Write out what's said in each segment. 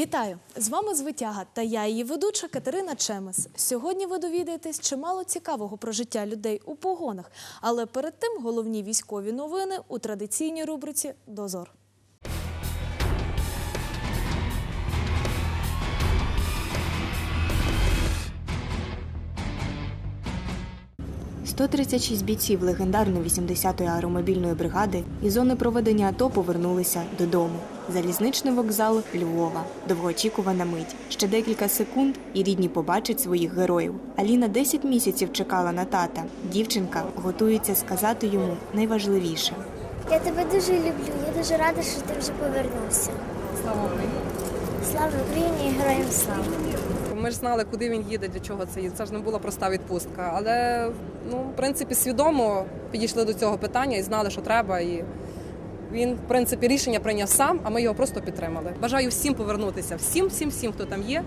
Вітаю! З вами звитяга та я її ведуча Катерина Чемес. Сьогодні ви довідаєтесь чимало цікавого про життя людей у погонах. Але перед тим головні військові новини у традиційній рубриці Дозор. – 136 бійців легендарної 80-ї аеромобільної бригади із зони проведення АТО повернулися додому. Залізничний вокзал Львова. Довгоочікувана мить. Ще декілька секунд і рідні побачать своїх героїв. Аліна 10 місяців чекала на тата. Дівчинка готується сказати йому найважливіше. Я тебе дуже люблю. Я дуже рада, що ти вже повернувся. Слава Україні. Слава Україні і героям слава! Ми ж знали, куди він їде, для чого це їде. Це ж не була проста відпустка. Але ну, в принципі, свідомо підійшли до цього питання і знали, що треба. І він, в принципі, рішення прийняв сам, а ми його просто підтримали. Бажаю всім повернутися, всім, всім, всім, хто там є,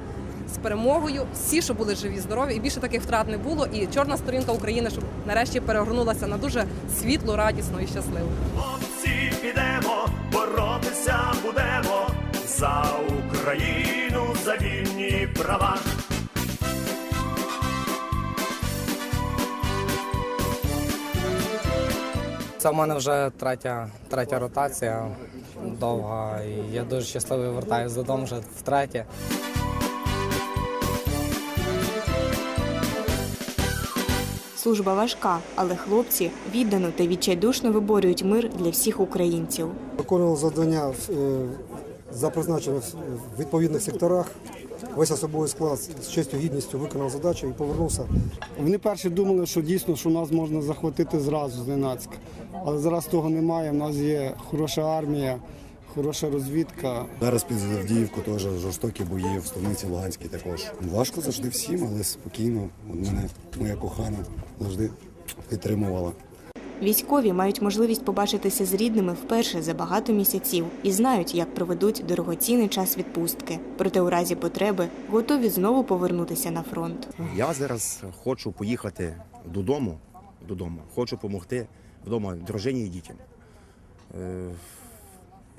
з перемогою, всі, щоб були живі, здорові, і більше таких втрат не було. І чорна сторінка України, щоб нарешті перегорнулася на дуже світлу, радісну і щасливу. Хлопці підемо, боротися будемо за Україну, за вільні права. Це в мене вже третя, третя ротація довга. І я дуже щасливий вертаюся додому вже втретє. Служба важка, але хлопці віддано та відчайдушно виборюють мир для всіх українців. Виконував завдання е, за призначенням в відповідних секторах. Весь особовий склад з честю гідністю виконав задачу і повернувся. Вони перші думали, що дійсно що нас можна захватити зразу зненацька. Але зараз того немає. У нас є хороша армія, хороша розвідка. Зараз під Авдіївку теж жорстокі бої в станиці Луганській також. Важко завжди всім, але спокійно. От мене моя кохана завжди підтримувала. Військові мають можливість побачитися з рідними вперше за багато місяців і знають, як проведуть дорогоцінний час відпустки. Проте у разі потреби готові знову повернутися на фронт. Я зараз хочу поїхати додому, додому. хочу допомогти вдома дружині і дітям. Е,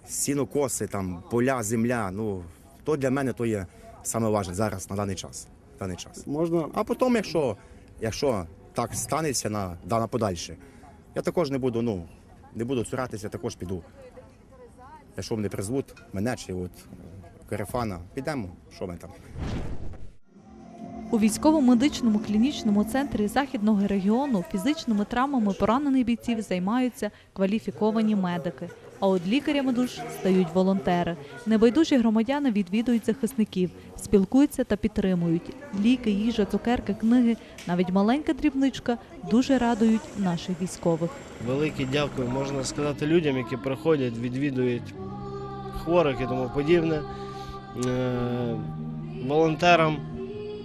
Сінокоси, там, поля, земля. Ну, то для мене то є саме важне зараз на даний час. Даний час. Можна А потім, якщо, якщо так станеться на, да, на подальше, я також не буду, ну, не буду цуратися, також піду. Якщо мене призвуть, мене чи от Карифана, підемо, що ми там. У військово-медичному клінічному центрі західного регіону фізичними травмами поранених бійців займаються кваліфіковані медики. А от лікарями душ стають волонтери. Небайдужі громадяни відвідують захисників, спілкуються та підтримують. Ліки, їжа, цукерки, книги, навіть маленька дрібничка дуже радують наших військових. велике дякую, можна сказати, людям, які приходять, відвідують хворих і тому подібне, е, волонтерам,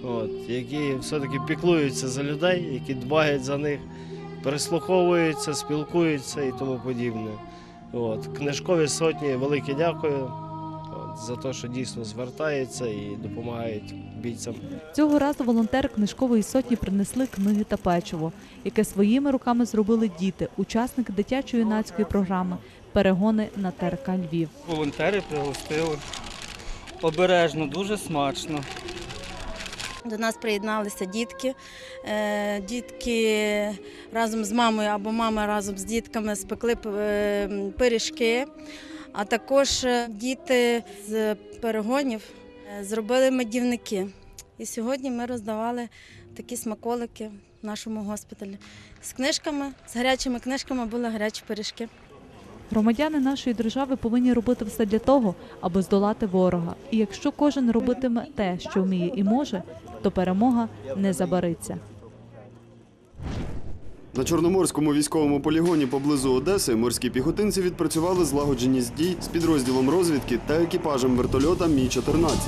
от, які все-таки піклуються за людей, які дбають за них, прислуховуються, спілкуються і тому подібне. От, книжкові сотні, велике дякую от, за те, що дійсно звертаються і допомагають бійцям. Цього разу волонтери книжкової сотні принесли книги та печиво, яке своїми руками зробили діти, учасники дитячо-юнацької програми Перегони на ТРК Львів. Волонтери пригостили. Обережно, дуже смачно. До нас приєдналися дітки. Е, Дітки разом з мамою або мама разом з дітками спекли е, пиріжки, а також е, діти з перегонів зробили медівники. І сьогодні ми роздавали такі смаколики в нашому госпіталі. З книжками, з гарячими книжками були гарячі пиріжки. Громадяни нашої держави повинні робити все для того, аби здолати ворога. І якщо кожен робитиме те, що вміє і може, то перемога не забариться. На чорноморському військовому полігоні поблизу Одеси морські піхотинці відпрацювали злагодженість дій з підрозділом розвідки та екіпажем вертольота Мі 14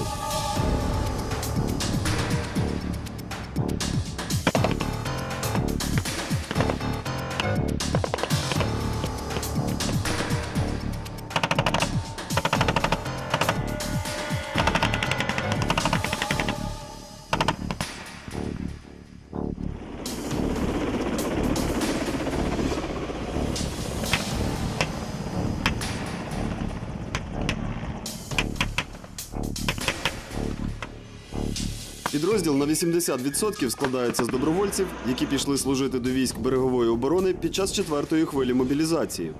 80% складається з добровольців, які пішли служити до військ берегової оборони під час четвертої хвилі мобілізації.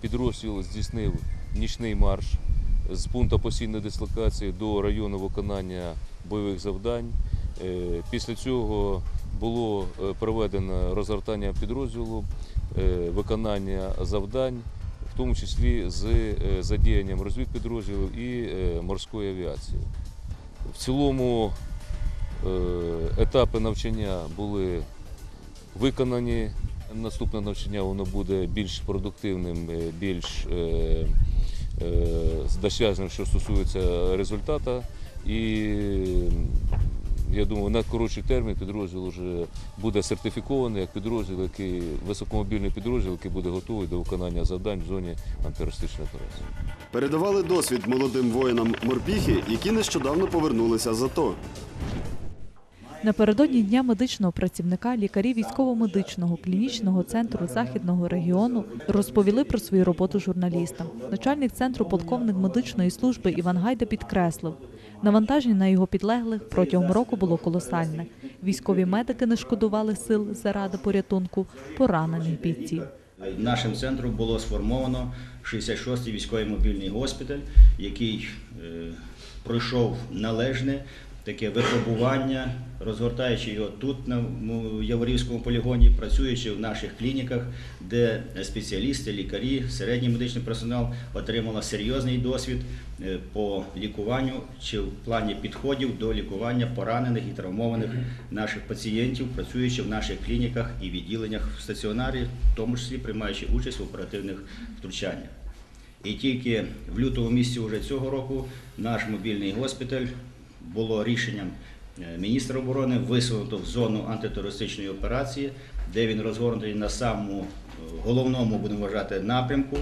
Підрозділ здійснив нічний марш з пункту постійної дислокації до району виконання бойових завдань. Е, Після цього було е, проведено розгортання підрозділу, е, виконання завдань, в тому числі з задіянням розвідпідрозділів і морської авіації. В цілому етапи навчання були виконані. Наступне навчання воно буде більш продуктивним, е, більш е, е, досяжним, що стосується результату. І я думаю, на коротший термін підрозділ вже буде сертифікований як підрозділ, який високомобільний підрозділ, який буде готовий до виконання завдань в зоні антитерористичної операції. Передавали досвід молодим воїнам морпіхи, які нещодавно повернулися з АТО. Напередодні дня медичного працівника лікарі військово-медичного клінічного центру західного регіону розповіли про свою роботу журналістам. Начальник центру полковник медичної служби Іван Гайда підкреслив, навантаження на його підлеглих протягом року було колосальне. Військові медики не шкодували сил заради порятунку поранених бійців. Нашим центром було сформовано 66-й військовий мобільний госпіталь, який е, пройшов належне таке випробування, розгортаючи його тут, на Яворівському полігоні, працюючи в наших клініках, де спеціалісти, лікарі, середній медичний персонал отримали серйозний досвід е, по лікуванню чи в плані підходів до лікування поранених і травмованих наших пацієнтів, працюючи в наших клініках і відділеннях в стаціонарі, в тому числі приймаючи участь в оперативних втручаннях. І тільки в лютому місяці вже цього року наш мобільний госпіталь було рішенням е, міністра оборони висунуто в зону антитерористичної операції, де він розгорнутий на самому е, головному, будемо вважати, напрямку е,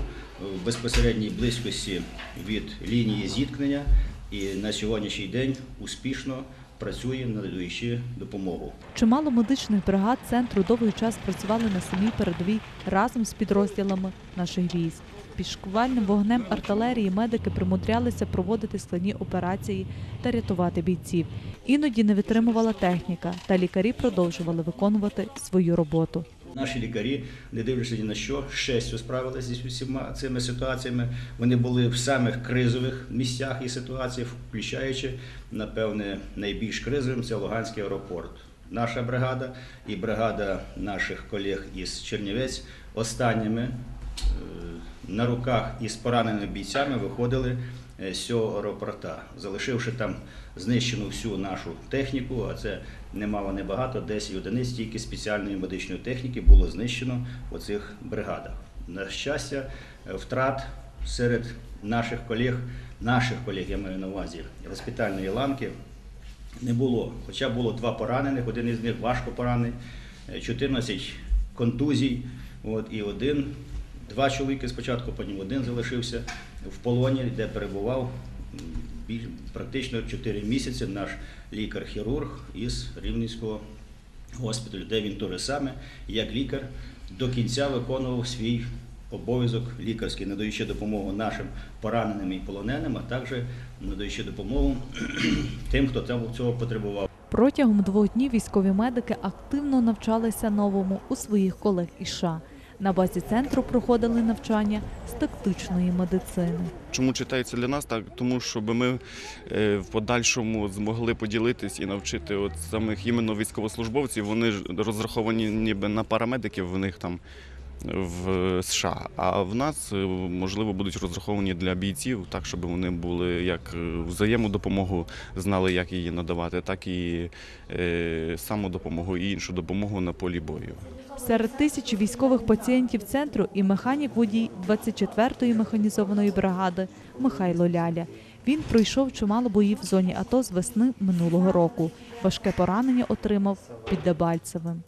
в безпосередній близькості від лінії зіткнення. І на сьогоднішній день успішно працює, надаючи допомогу. Чимало медичних бригад центру довгий час працювали на самій передовій разом з підрозділами наших військ. Під шквальним вогнем артилерії медики примудрялися проводити складні операції та рятувати бійців. Іноді не витримувала техніка, та лікарі продовжували виконувати свою роботу. Наші лікарі, не дивлячись ні на що, з справилися зі всіма цими ситуаціями. Вони були в самих кризових місцях і ситуаціях, включаючи, напевне, найбільш кризовим це Луганський аеропорт. Наша бригада і бригада наших колег із Чернівець останніми е, на руках із пораненими бійцями виходили е, з цього аеропорта, залишивши там знищену всю нашу техніку, а це немало небагато, 10 одиниць тільки спеціальної медичної техніки було знищено в оцих бригадах. На щастя, е, втрат серед наших колег, наших колег, я маю на увазі, госпітальної ланки не було. Хоча було два поранених, один із них важко поранений, е, 14 контузій, от, і один, два чоловіки спочатку, потім один залишився в полоні, де перебував практично 4 місяці наш лікар-хірург із Рівненського госпіталю, де він те саме, як лікар, до кінця виконував свій обов'язок лікарський, надаючи допомогу нашим пораненим і полоненим, а також надаючи допомогу тим, хто цього- цього потребував. Протягом двох днів військові медики активно навчалися новому у своїх колег із США. На базі центру проходили навчання з тактичної медицини. Чому читається для нас так? Тому щоб ми е, в подальшому змогли поділитись і навчити от самих іменно військовослужбовців. Вони ж розраховані ніби на парамедиків в них там в США. А в нас е, можливо будуть розраховані для бійців, так щоб вони були як е, взаємодопомогу, знали, як її надавати, так і е, самодопомогу і іншу допомогу на полі бою. Серед тисячі військових пацієнтів центру і механік водій 24-ї механізованої бригади Михайло Ляля. Він пройшов чимало боїв в зоні АТО з весни минулого року. Важке поранення отримав під Дебальцевим.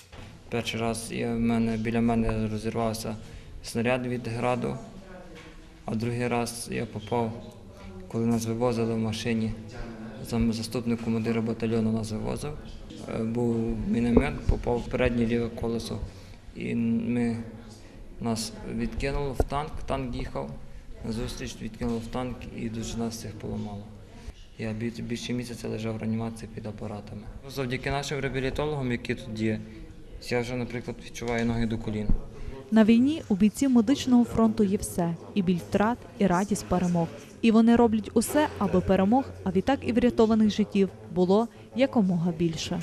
Перший раз в мене, біля мене розірвався снаряд від граду, а другий раз я попав, коли нас вивозили в машині. Заступник командира батальйону нас вивозив. Е, Був міномет, попав в переднє ліве колесо. І ми, нас відкинуло в танк, танк їхав. Назустріч відкинуло в танк і дуже нас всіх поламало. Я більше місяця лежав в реанімації під апаратами. Завдяки нашим реабілітологам, які тут є, я вже, наприклад, відчуваю ноги до колін. На війні у бійців медичного фронту є все: і біль втрат, і радість перемог. І вони роблять усе, аби перемог, а відтак і врятованих життів було якомога більше.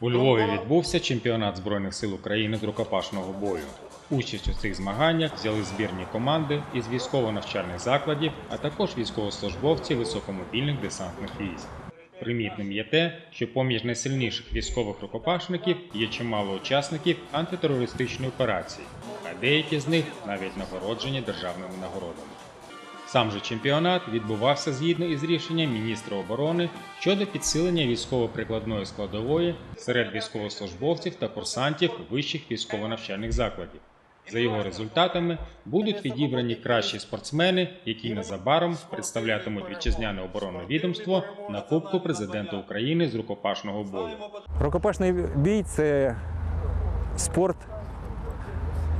У Львові відбувся чемпіонат Збройних сил України з рукопашного бою. Участь у цих змаганнях взяли збірні команди із військово-навчальних закладів, а також військовослужбовці високомобільних десантних військ. Примітним є те, що поміж найсильніших військових рукопашників є чимало учасників антитерористичної операції, а деякі з них навіть нагороджені державними нагородами. Сам же чемпіонат відбувався згідно із рішенням міністра оборони щодо підсилення військово-прикладної складової серед військовослужбовців та курсантів вищих військово-навчальних закладів. За його результатами будуть відібрані кращі спортсмени, які незабаром представлятимуть вітчизняне оборонне відомство на Кубку президента України з рукопашного бою. Рукопашний бій це спорт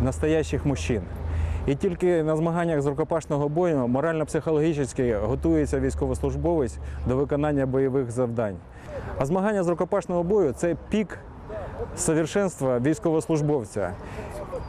настоящих мужчин. І тільки на змаганнях з рукопашного бою морально-психологічно готується військовослужбовець до виконання бойових завдань. А змагання з рукопашного бою це пік совершенства військовослужбовця.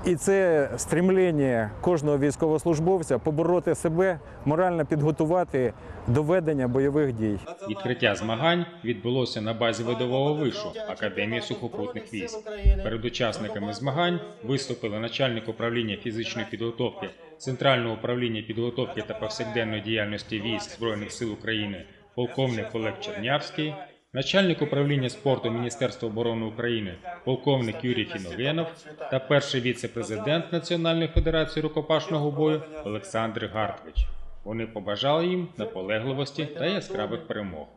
І це стремлення кожного військовослужбовця побороти себе, морально підготувати до ведення бойових дій. Відкриття змагань відбулося на базі видового вишу Академії сухопутних військ. Перед учасниками змагань виступили начальник управління фізичної підготовки Центрального управління підготовки та повсякденної діяльності військ Збройних сил України, полковник Олег Чернявський, начальник управління спорту Міністерства оборони України, полковник Юрій Фіновенов та перший віце-президент Національної федерації рукопашного бою Олександр Гартвич. Вони побажали їм наполегливості та яскравих перемог.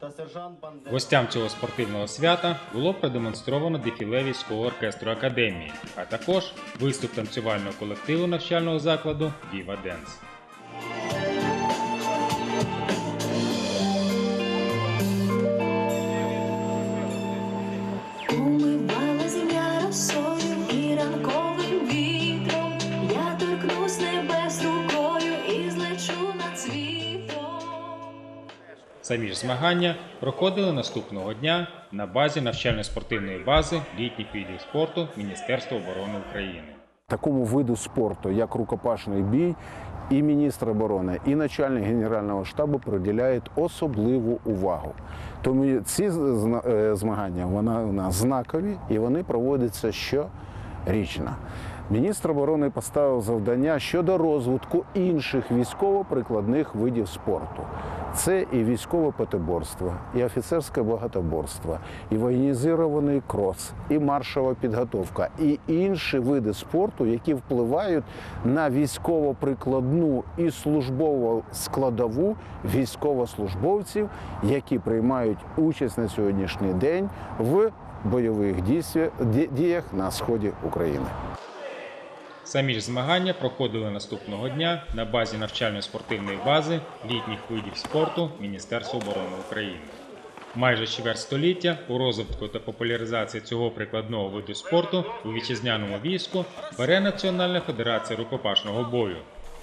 Гостям цього спортивного свята було продемонстровано дефіле військового оркестру академії, а також виступ танцювального колективу навчального закладу Viva Dance. Самі ж змагання проходили наступного дня на базі навчально-спортивної бази літніх видів спорту Міністерства оборони України. Такому виду спорту, як рукопашний бій, і міністр оборони, і начальник Генерального штабу приділяють особливу увагу. Тому ці е, змагання вона у нас знакові і вони проводяться щорічно. Міністр оборони поставив завдання щодо розвитку інших військово-прикладних видів спорту. Це і військове п'ятиборство, і офіцерське багатоборство, і воєнізований крос, і маршова підготовка, і інші види спорту, які впливають на військово-прикладну і службову складову військовослужбовців, які приймають участь на сьогоднішній день в бойових діях на сході України. Самі ж змагання проходили наступного дня на базі навчально-спортивної бази літніх видів спорту Міністерства оборони України. Майже чверть століття у розвитку та популяризації цього прикладного виду спорту у вітчизняному війську бере Національна федерація рукопашного бою.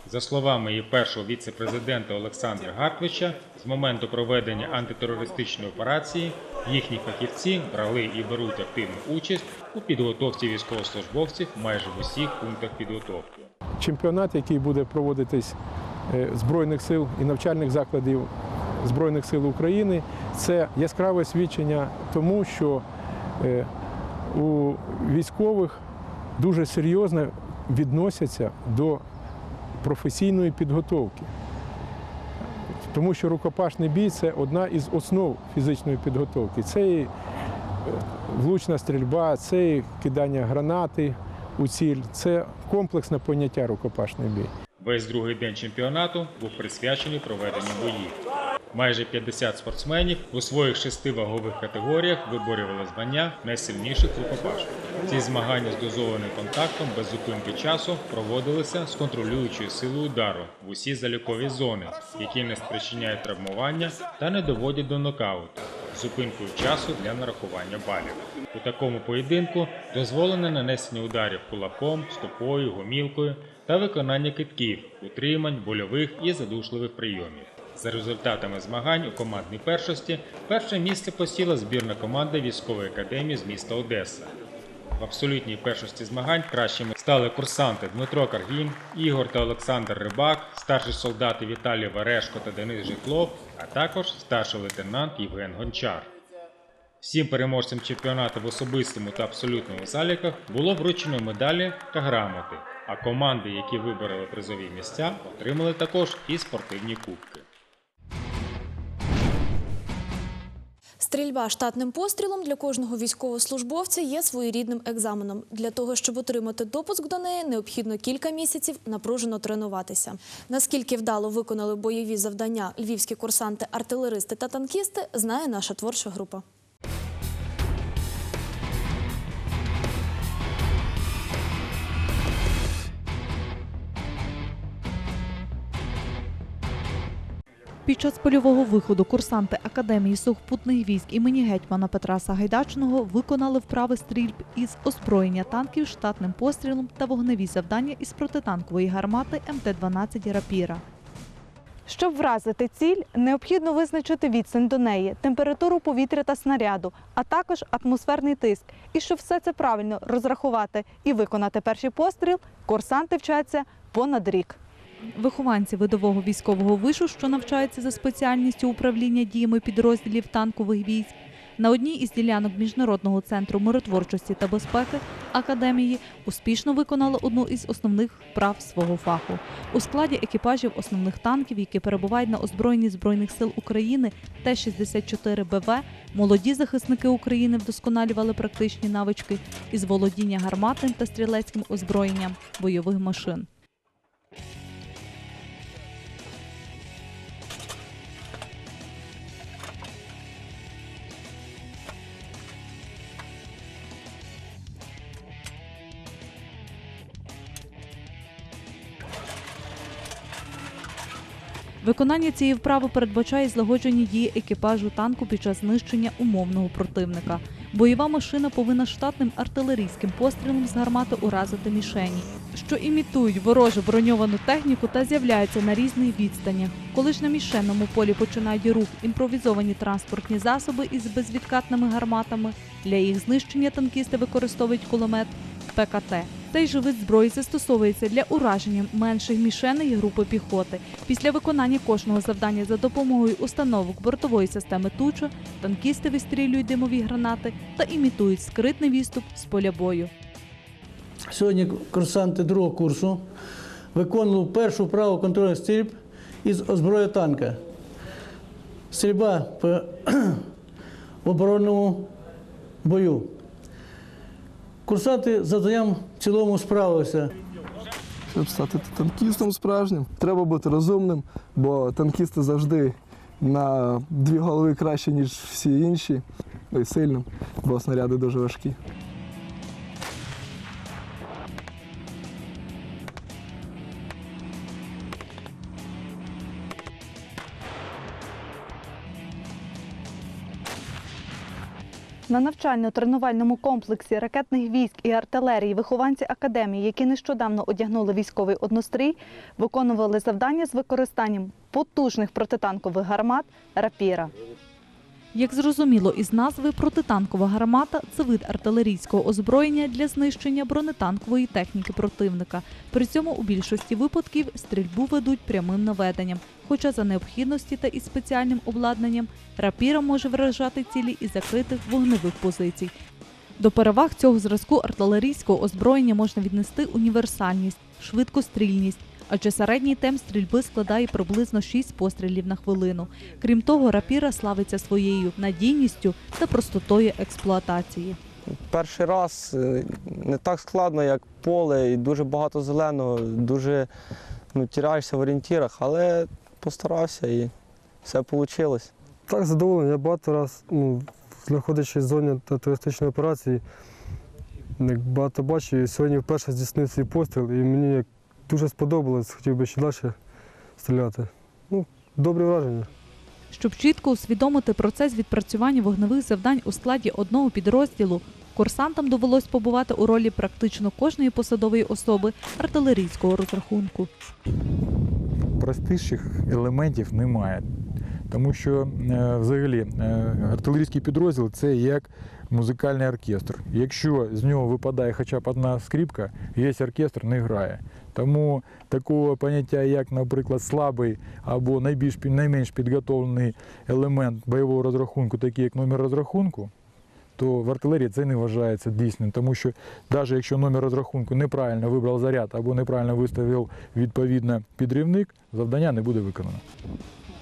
За словами її першого віце-президента Олександра Гартвича, з моменту проведення антитерористичної операції їхні фахівці брали і беруть активну участь у підготовці військовослужбовців майже в усіх пунктах підготовки. чемпіонат, який буде проводитись е, Збройних сил і навчальних закладів Збройних сил України, це яскраве свідчення тому, що е, у військових дуже серйозно відносяться до професійної підготовки. Тому що рукопашний бій це одна із основ фізичної підготовки. Це і е, влучна стрільба, це і кидання гранати у ціль, це комплексне поняття рукопашний бій. Весь другий день чемпіонату був присвячений проведенню боїв. Майже 50 спортсменів у своїх шести вагових категоріях виборювали звання найсильніших рукопашників. Ці змагання з дозованим контактом без зупинки часу проводилися з контролюючою силою удару в усі залікові зони, які не спричиняють травмування та не доводять до нокауту. Зупинкою часу для нарахування балів. У такому поєдинку дозволене нанесення ударів кулаком, стопою, гомілкою та виконання китків, утримань, больових і задушливих прийомів. За результатами змагань у командній першості перше місце посіла збірна команда військової академії з міста Одеса. В абсолютній першості змагань кращими стали курсанти Дмитро Каргін, Ігор та Олександр Рибак, старші солдати Віталій Варешко та Денис Житлов, а також старший лейтенант Євген Гончар. Всім переможцям чемпіонату в особистому та абсолютному заліках було вручено медалі та грамоти, а команди, які вибороли призові місця, отримали також і спортивні кубки. Стрільба штатним пострілом для кожного військовослужбовця є своєрідним екзаменом. Для того, щоб отримати допуск до неї, необхідно кілька місяців напружено тренуватися. Наскільки вдало виконали бойові завдання львівські курсанти, артилеристи та танкісти, знає наша творча група. Під час польового виходу курсанти Академії сухопутних військ імені гетьмана Петра Сагайдачного виконали вправи стрільб із озброєння танків штатним пострілом та вогневі завдання із протитанкової гармати МТ-12 «Рапіра». Щоб вразити ціль, необхідно визначити відстань до неї, температуру повітря та снаряду, а також атмосферний тиск. І щоб все це правильно розрахувати і виконати перший постріл, курсанти вчаться понад рік. Вихованці видового військового вишу, що навчаються за спеціальністю управління діями підрозділів танкових військ, на одній із ділянок Міжнародного центру миротворчості та безпеки академії успішно виконали одну із основних вправ свого фаху. У складі екіпажів основних танків, які перебувають на озброєнні збройних сил України Т-64 БВ, молоді захисники України вдосконалювали практичні навички із володіння гарматним та стрілецьким озброєнням бойових машин. Виконання цієї вправи передбачає злагоджені дії екіпажу танку під час знищення умовного противника. Бойова машина повинна штатним артилерійським пострілом з гармати уразити мішені, що імітують ворожу броньовану техніку та з'являються на різних відстанях. Коли ж на мішенному полі починають рух імпровізовані транспортні засоби із безвідкатними гарматами, для їх знищення танкісти використовують кулемет ПКТ. Цей же вид зброї застосовується для ураження менших мішеней групи піхоти. Після виконання кожного завдання за допомогою установок бортової системи Туча танкісти вистрілюють димові гранати та імітують скритний відступ з поля бою. Сьогодні курсанти другого курсу виконували першу вправу контрольних стрільб із озброєння танка. Стрільба в оборонному бою. Курсанти за завданням в цілому справилися. Щоб стати танкістом справжнім, треба бути розумним, бо танкісти завжди на дві голови краще, ніж всі інші. Ну і сильним, бо снаряди дуже важкі. На навчально-тренувальному комплексі ракетних військ і артилерії вихованці академії, які нещодавно одягнули військовий однострій, виконували завдання з використанням потужних протитанкових гармат рапіра. Як зрозуміло із назви, протитанкова гармата це вид артилерійського озброєння для знищення бронетанкової техніки противника. При цьому у більшості випадків стрільбу ведуть прямим наведенням. Хоча за необхідності та із спеціальним обладнанням рапіра може вражати цілі із закритих вогневих позицій. До переваг цього зразку артилерійського озброєння можна віднести універсальність, швидкострільність, адже середній темп стрільби складає приблизно 6 пострілів на хвилину. Крім того, рапіра славиться своєю надійністю та простотою експлуатації. Перший раз е, не так складно, як поле, і дуже багато зеленого, дуже ну, тіряєшся в орієнтірах, але постарався і все вийшло. Так, задоволений. Я багато раз, ну, знаходячись в зоні терористичної операції, як багато бачив, і сьогодні вперше здійснив свій постріл, і мені як дуже сподобалось, хотів би ще далі стріляти. Ну, добрі враження. Щоб чітко усвідомити процес відпрацювання вогневих завдань у складі одного підрозділу, курсантам довелось побувати у ролі практично кожної посадової особи артилерійського розрахунку. Найпростіших елементів немає. Тому що е, взагалі е, артилерійський підрозділ це як музикальний оркестр. Якщо з нього випадає хоча б одна скрипка, весь оркестр не грає. Тому такого поняття, як, наприклад, слабий або найбільш найменш підготовлений елемент бойового розрахунку, такий як номер розрахунку, то в артилерії це не вважається дійсним, тому що навіть якщо номер розрахунку неправильно вибрав заряд або неправильно виставив відповідно підрівник, завдання не буде виконано.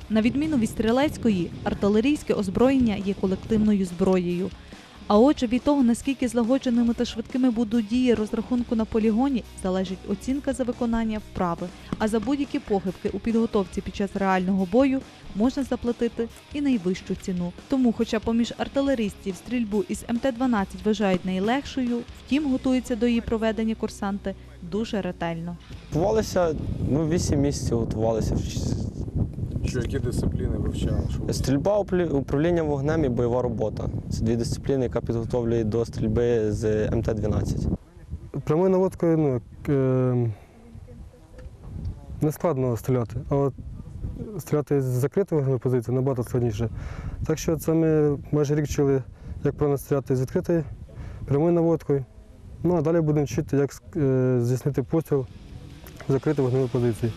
На відміну від стрілецької, артилерійське озброєння є колективною зброєю. А отже, від того, наскільки злагодженими та швидкими будуть дії розрахунку на полігоні, залежить оцінка за виконання вправи. А за будь-які похибки у підготовці під час реального бою можна заплатити і найвищу ціну. Тому, хоча поміж артилеристів стрільбу із МТ-12 вважають найлегшою, втім готуються до її проведення курсанти дуже ретельно. Готувалися, ну, 8 місяців готувалися. Що, які дисципліни вивчали? Що Стрільба, управління вогнем і бойова робота. Це дві дисципліни, яка підготовлює до стрільби з МТ-12. Прямою наводкою ну, е, не складно стріляти, а от стріляти з закритої вогневої позиції набагато складніше. Так що це ми майже рік вчили, як правильно стріляти з відкритої, прямою наводкою. Ну а далі будемо вчити, як е, здійснити постріл з закритої вогневої позиції.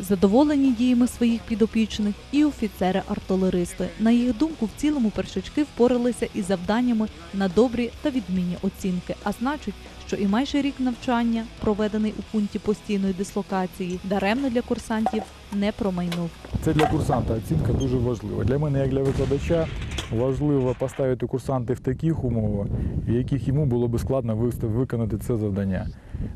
Задоволені діями своїх підопічних і офіцери-артилеристи. На їх думку, в цілому першачки впоралися із завданнями на добрі та відмінні оцінки. А значить, що і майже рік навчання, проведений у пункті постійної дислокації, даремно для курсантів не промайнув. Це для курсанта оцінка дуже важлива. Для мене, як для викладача, важливо поставити курсанти в таких умовах, в яких йому було би складно виконати це завдання.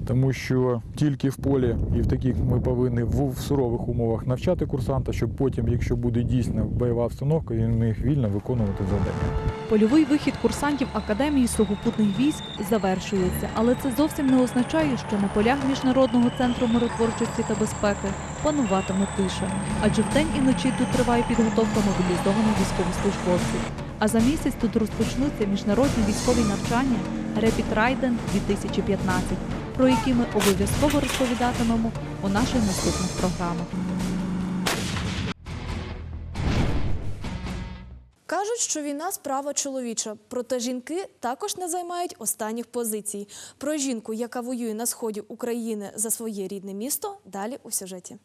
Тому що тільки в полі і в таких ми повинні в, сурових умовах навчати курсанта, щоб потім, якщо буде дійсно бойова обстановка, він міг вільно виконувати завдання. Польовий вихід курсантів Академії сухопутних військ завершується, але це зовсім не означає, що на полях міжнародного центру миротворчості та безпеки пануватиме тиша. Адже вдень і вночі тут триває підготовка мобілізованих військовослужбовців. А за місяць тут розпочнуться міжнародні військові навчання Rapid Riden 2015, про які ми обов'язково розповідатимемо у наших наступних програмах. Кажуть, що війна справа чоловіча, проте жінки також не займають останніх позицій. Про жінку, яка воює на сході України за своє рідне місто, далі у сюжеті.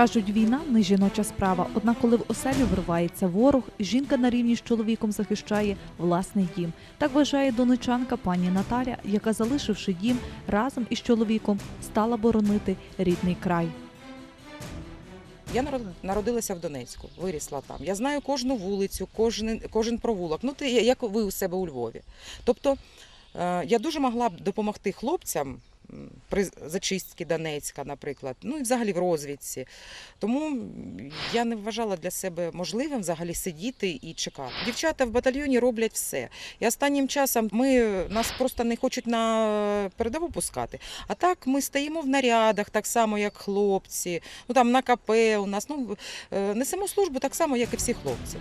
Кажуть, війна не жіноча справа. Однак, коли в оселю вривається ворог, жінка на рівні з чоловіком захищає власний дім. Так вважає донечанка пані Наталя, яка, залишивши дім разом із чоловіком, стала боронити рідний край. Я народ- народилася в Донецьку, вирісла там. Я знаю кожну вулицю, кожен, кожен провулок. Ну, ти, як ви у себе у Львові. Тобто е, я дуже могла б допомогти хлопцям при зачистці Донецька, наприклад, ну і взагалі в розвідці. Тому я не вважала для себе можливим взагалі сидіти і чекати. Дівчата в батальйоні роблять все. І останнім часом ми нас просто не хочуть на передову пускати. А так ми стоїмо в нарядах, так само, як хлопці. Ну там на КП у нас. Ну е, несемо службу так само, як і всі хлопці.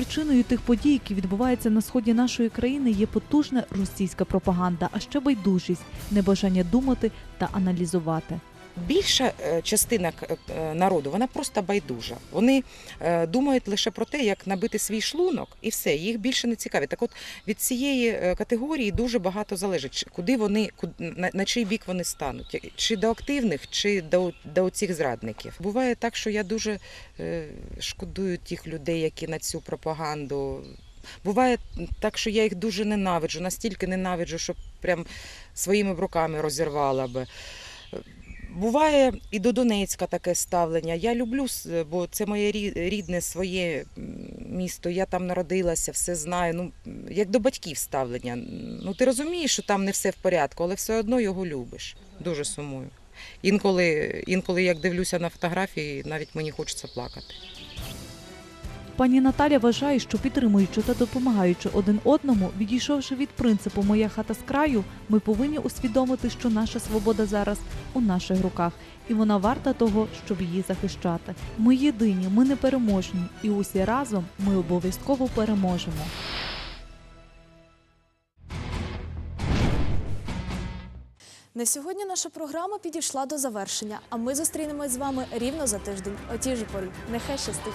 Причиною тих подій, які відбуваються на сході нашої країни, є потужна російська пропаганда, а ще байдужість, небажання думати та аналізувати. Більша е, частина е, народу вона просто байдужа. Вони е, думають лише про те, як набити свій шлунок, і все, їх більше не цікавить. Так от від цієї категорії дуже багато залежить, куди вони, на, на чий бік вони стануть, чи до активних, чи до, до цих зрадників. Буває так, що я дуже шкодую тих людей, які на цю пропаганду. Буває так, що я їх дуже ненавиджу, настільки ненавиджу, що прям своїми руками розірвала би. Буває і до Донецька таке ставлення. Я люблю, бо це моє рідне своє місто. Я там народилася, все знаю. Ну як до батьків ставлення. Ну ти розумієш, що там не все в порядку, але все одно його любиш. Дуже сумую. Інколи, інколи як дивлюся на фотографії, навіть мені хочеться плакати. Пані Наталя вважає, що підтримуючи та допомагаючи один одному, відійшовши від принципу Моя хата з краю, ми повинні усвідомити, що наша свобода зараз у наших руках, і вона варта того, щоб її захищати. Ми єдині, ми непереможні, і усі разом ми обов'язково переможемо. На сьогодні наша програма підійшла до завершення, а ми зустрінемось з вами рівно за тиждень. О тій же порі. Нехай щастить!